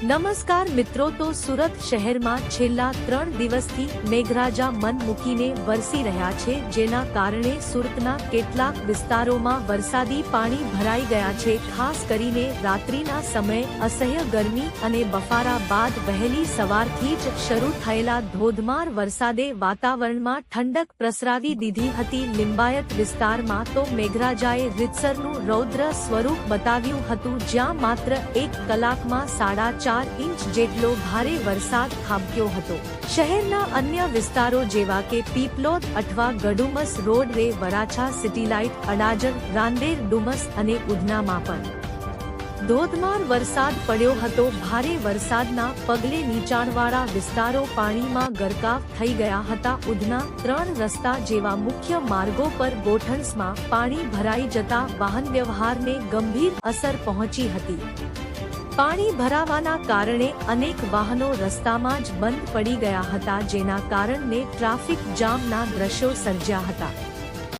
નમસ્કાર મિત્રો, તો સુરત શહેરમાં છેલ્લા ત્રણ દિવસથી મેઘરાજા મન મૂકીને વરસી રહ્યા છે, જેના કારણે સુરતના કેટલાક વિસ્તારોમાં વરસાદી પાણી ભરાઈ ગયા છે. ખાસ કરીને રાત્રિના સમયે અસહ્ય ગરમી અને બફારા બાદ વહેલી સવારથી જ શરૂ થયેલા ધોધમાર વરસાદે વાતાવરણમાં ઠંડક પ્રસરાવી દીધી હતી. લિંબાયત વિસ્તારમાં તો મેઘરાજાએ રીતસરનું રૌદ્ર સ્વરૂપ બતાવ્યું હતું, જ્યાં માત્ર એક કલાકમાં સાડા ચાર ઇંચ જેટલો ભારે વરસાદ ખાબક્યો હતો. શહેરના અન્ય વિસ્તારો જેવા કે પીપલોદ અઠવા ગડુમસ રોડ વે વરાછા સિટીલાઇટ અડાજર રાંદેર, ડુમસ અને ઉધનામાં પણ. ધોધમાર વરસાદ પડ્યો હતો. ભારે વરસાદના પગલે નીચાણવાળા વિસ્તારો પાણીમાં ગરકાવ થઈ ગયા હતા. ઉધના ત્રણ રસ્તા જેવા મુખ્ય માર્ગો પર ગોઠણસમાં પાણી ભરાઈ જતા વાહન વ્યવહારને ગંભીર અસર પહોંચી હતી. પાણી ભરાવાના કારણે અનેક વાહનો રસ્તામાં જ બંધ પડી ગયા હતા, જેના કારણે ટ્રાફિક જામના દ્રશ્યો સર્જ્યા હતા.